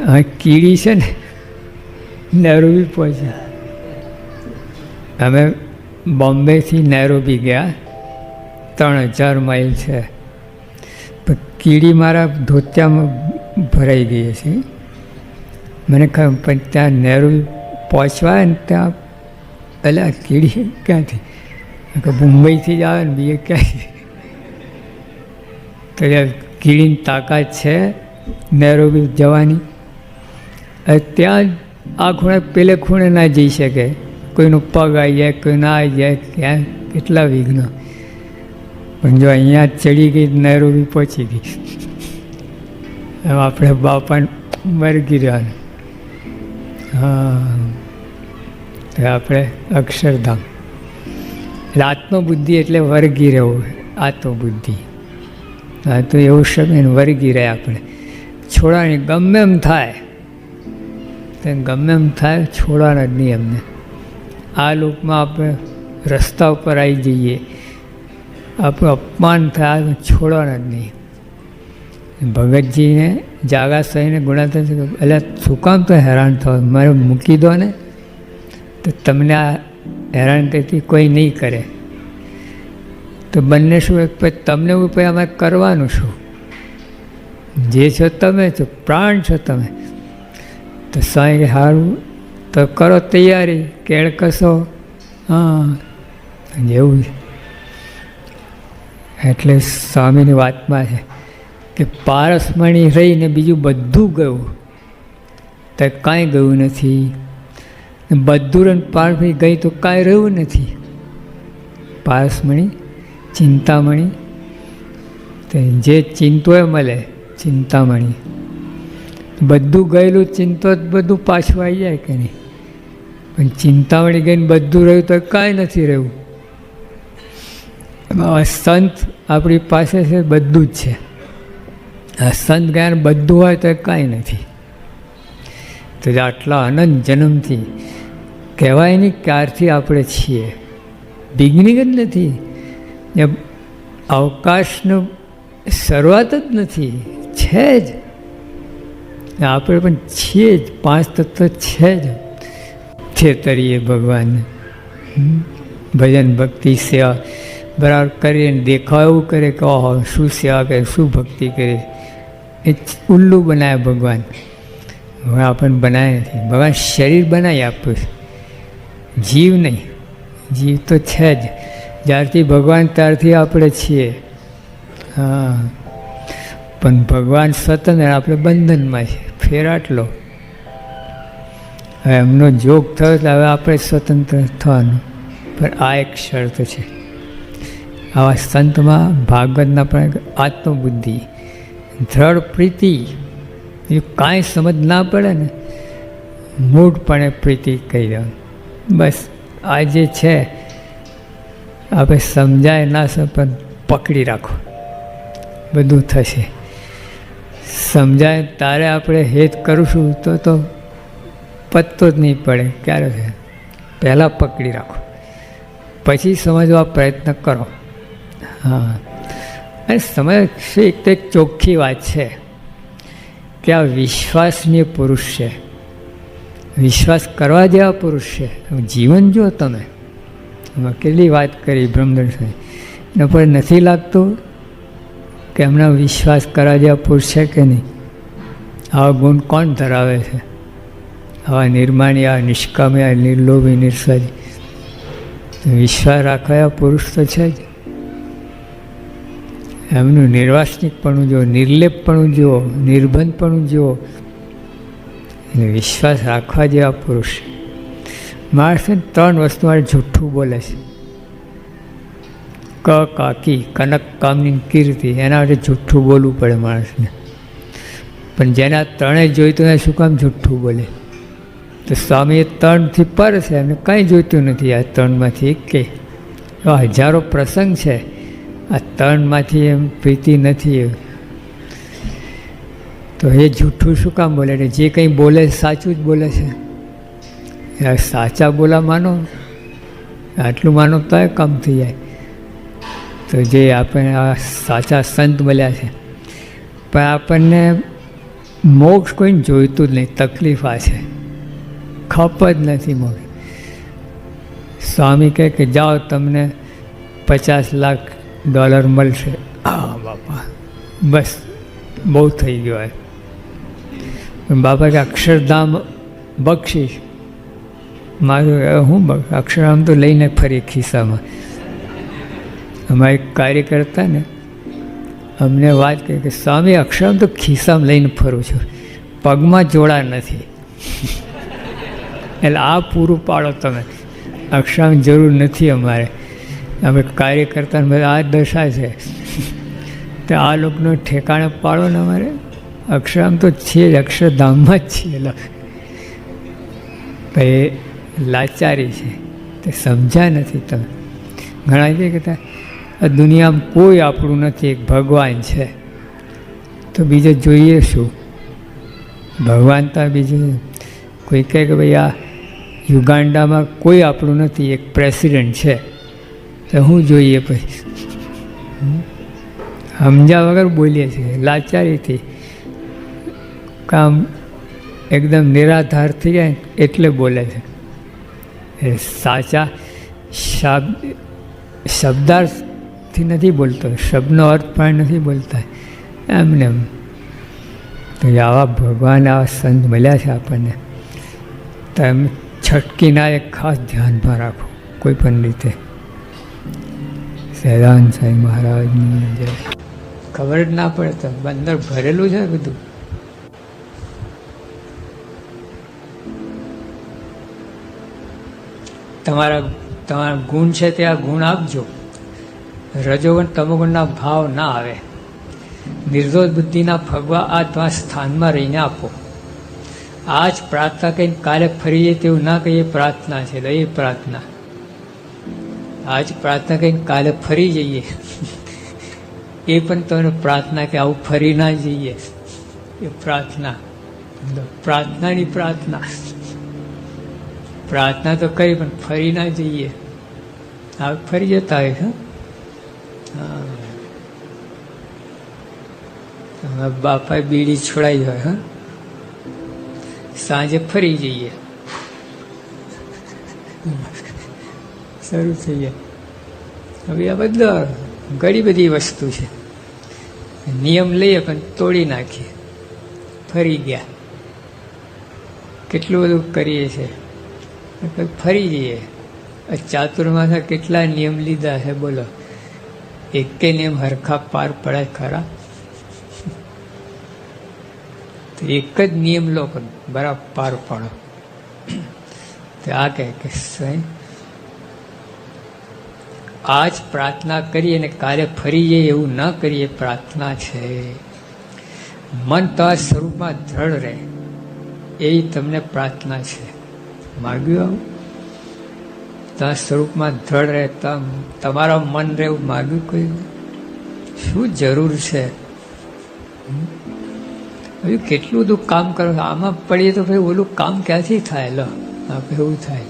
આ કીડી છે ને, નેરોબી પહોંચ્યા અમે બોમ્બેથી નેરોબી ગયા, ત્રણ હજાર માઇલ છે. પણ કીડી મારા ધોતિયામાં ભરાઈ ગઈ છે મને ખબર, પણ ત્યાં નેરોબી પહોંચવા ને ત્યાં એટલે આ કીડી ક્યાંથી? મુંબઈથી જ આવે ને બીજે ક્યાંથી? તો કીડીની તાકાત છે નેરોબી જવાની. ત્યાં આ ખૂણે પેલે ખૂણે ના જઈ શકે. કોઈનો પગ આવી જાય, કોઈ ના આવી જાય ક્યાં કેટલા વિઘ્નો. પણ જો અહીંયા ચડી ગઈ, નૈરોબી પહોંચી ગઈ. એમ આપણે બાપાને મરગી રહ્યા હા આપણે અક્ષરધામ. એટલે આત્મબુદ્ધિ એટલે વર્ગી રહેવું આત્મબુદ્ધિ હા, તો એવું શબ્દ વર્ગી રહે આપણે. છોડવાની ગમે એમ થાય. તો ગમે એમ થાય, છોડવાના જ નહીં અમને આ લોકમાં આપણે રસ્તા ઉપર આવી જઈએ. આપણું અપમાન થાય છોડવાના જ નહીં. ભગતજીને જાગા સહીને ગુણાતા એટલે શું કામ તો હેરાન થયો? મારે મૂકી દો ને. તો તમને આ હેરાન કરતી કોઈ નહીં કરે. તો બંને શું પછી તમને એવું પછી અમારે કરવાનું શું? જે છો તમે છો, પ્રાણ છો તમે. તો સાંઈ સારું તો કરો તૈયારી, કેળ કશો હા જેવું એટલે સ્વામીની વાતમાં છે કે પારસમણી રહીને બીજું બધું ગયું. તો કાંઈ ગયું નથી. બધું રન પારસમણી ગઈ તો કાંઈ રહ્યું નથી. પારસમણી, ચિંતામણી. તે જે ચિંતો મળે, ચિંતામણી. બધું ગયેલું, ચિંતો જ બધું પાછું આવી જાય કે નહીં? પણ ચિંતામણી ગઈને બધું રહ્યું તો કાંઈ નથી રહ્યું. એમાં સંત આપણી પાસે છે, બધું જ છે. આ સંત જ્ઞાન બધું હોય તો કાંઈ નથી. તો આટલા અનંત જન્મથી કહેવાય નહીં ક્યારથી આપણે છીએ. બિગનિંગ જ નથી. અવકાશનું શરૂઆત જ નથી. છે જ. આપણે પણ છીએ જ, પાંચ તત્વ છે જ છેતરીએ ભગવાનને. ભજન ભક્તિ સેવા બરાબર કરીએ ને દેખાવ એવું કરે કે ઓહો, શું સેવા કરે, શું ભક્તિ કરે. એ ઉલ્લુ બનાવે ભગવાન. હવે આપણને બનાવે નથી. ભગવાન શરીર બનાવી આપ્યું જીવ નહીં. જીવ તો છે જ. જ્યારથી ભગવાન ત્યારથી આપણે છીએ. હા. પણ ભગવાન સ્વતંત્ર, આપણે બંધનમાં છે ફેર આટલો હવે એમનો જોગ થયો એટલે હવે આપણે સ્વતંત્ર થવાનું. પણ આ એક શરત છે. આવા સંતમાં ભાગવતના પણ આત્મબુદ્ધિ દ્રઢ પ્રીતિ એ કાંઈ સમજ ના પડે ને મૂળપણે પ્રીતિ કહી દેવાનું બસ, આ જે છે, આપણે સમજાય ના પણ પકડી રાખો. બધું થશે. સમજાય, તારે આપણે હેત કરીશું, તો તો પત્તો જ નહીં પડે. ક્યારે છે? પહેલાં પકડી રાખો. પછી સમજવા પ્રયત્ન કરો. હા. અને સમજ શું એક તો એક ચોખ્ખી વાત છે કે આ વિશ્વાસનીય પુરુષ છે. વિશ્વાસ કરવા જેવા પુરુષ છે. જીવન જો તમે. કેટલી વાત કરી બ્રહ્મદર્શન એના પર નથી લાગતું કે એમના વિશ્વાસ કરવા જેવા પુરુષ છે કે નહીં? આવા ગુણ કોણ ધરાવે છે? આવા નિર્માણી આ નિષ્કામી આ નિર્લોભી, નિર્સજી. વિશ્વાસ રાખવા પુરુષ તો છે જ. એમનું નિર્વાસનિકપણું જુઓ, નિર્લેપપણું જુઓ નિર્બંધપણું જુઓ. એટલે વિશ્વાસ રાખવા જેવા પુરુષ. માણસને ત્રણ વસ્તુ માટે જૂઠ્ઠું બોલે છે. ક, કાકી, કનક, કામની કીર્તિ, એના માટે જુઠ્ઠું બોલવું પડે માણસને. પણ જેના ત્રણેય જોઈતું હોય શું કામ જુઠ્ઠું બોલે? તો સ્વામી એ ત્રણથી પર છે એમને કંઈ જોઈતું નથી આ ત્રણમાંથી એક. કે એવા હજારો પ્રસંગ છે. આ ત્રણમાંથી એમ પ્રીતિ નથી તો એ જૂઠું શું કામ બોલે? એટલે જે કંઈ બોલે સાચું જ બોલે છે. સાચા બોલા માનો. આટલું માનો તો કામ થઈ જાય. તો જે આપણે આ સાચા સંત મળ્યા છે. પણ આપણને મોક્ષ કોઈને જોઈતું જ નહીં, તકલીફ આ છે. ખપ જ નથી મોક્ષ. સ્વામી કહે કે, જાઓ, તમને પચાસ લાખ ડોલર મળશે. હા બાપા. બસ, બહુ થઈ ગયો એ બાપા કે, અક્ષરધામ બક્ષીશ મારું, હું અક્ષરધામ તો લઈને ફરી ખિસ્સામાં. અમારે એક કાર્યકર્તા ને અમને વાત કરી કે, સ્વામી અક્ષરધામ તો ખિસ્સામાં લઈને ફરું છું. પગમાં જોડા નથી. એટલે આ પૂરું પાડો તમે. અક્ષરધામ જરૂર નથી અમારે. અમે કાર્યકર્તાને બધા આ દશા છે. તો આ લોકોનો ઠેકાણે પાડો ને અમારે. અક્ષરામ તો છે જ, અક્ષરધામમાં જ છીએ એટલે એ લાચારી છે. તે સમજ્યા નથી તમે. ઘણા જે કહેતા આ દુનિયામાં કોઈ આપણું નથી, એક ભગવાન છે. તો બીજે જોઈએ શું? ભગવાન તો બીજું કોઈ કહે કે ભાઈ આ યુગાન્ડામાં કોઈ આપણું નથી, એક પ્રેસિડેન્ટ છે. તો હું જોઈએ પછી. સમજ્યા વગર બોલીએ છીએ, લાચારીથી. કામ એકદમ નિરાધાર થઈ જાય એટલે બોલે છે. સાચા શબ્દ શબ્દાર્થથી નથી બોલતો, શબ્દનો અર્થ પણ નથી બોલતા. એમને એમ. તો આવા ભગવાન, આવા સંત મળ્યા છે આપણને. તો એમ છટકીના એક ખાસ ધ્યાનમાં રાખો, કોઈ પણ રીતે. સહેદાન સાંઈ મહારાજની જય. ખબર જ ના પડે તો અંદર ભરેલું છે બધું. તમારા તમારા ગુણ છે તે આ ગુણ આપજો. રજોગુણ તમોગુણના ભાવ ના આવે. નિર્દોષ બુદ્ધિના ભગવા આ તમારા સ્થાનમાં રહીને આપો. આજ પ્રાર્થના કહીને કાલે ફરી જાય તેવું ના કહીએ, પ્રાર્થના છે એ પ્રાર્થના. આજ પ્રાર્થના કહીને કાલે ફરી જઈએ. એ પણ તમને પ્રાર્થના કે આવું ફરી ના જઈએ. એ પ્રાર્થના. પ્રાર્થનાની પ્રાર્થના. પ્રાર્થના તો કરી પણ ફરી ના જઈએ. આ ફરી જતા હોય, હા? હા. બાપાએ બીડી છોડાઈ હોય, હા. સાંજે ફરી જઈએ. શરૂ થઈ જાય. હવે આ બધા ઘણી બધી વસ્તુ છે. નિયમ લઈએ પણ તોડી નાખીએ. ફરી ગયા. કેટલું બધું કરીએ છીએ ફરી જઈએ. ચાતુર્માસા કેટલા નિયમ લીધા છે, બોલો. એકે નિયમ હરખા પાર પડે ખરા. તો એક જ નિયમ લો બરાબર પાર પાડો. તો આ કહે કે સ્વયં આજ પ્રાર્થના કરીએ અને કાલે ફરી જઈએ એવું ન કરીએ, પ્રાર્થના છે. મન તો સ્વરૂપમાં દ્રઢ રહે. એ તમને પ્રાર્થના છે. માગ્યું આવું તો સ્વરૂપમાં દ્રઢ રહે તમારા મન રહેવું માગ્યું કોઈ શું જરૂર છે? હજુ કેટલું બધું કામ કરો આમાં પડીએ તો ભાઈ ઓલું કામ ક્યાંથી થાય? લો, આપણે એવું થાય.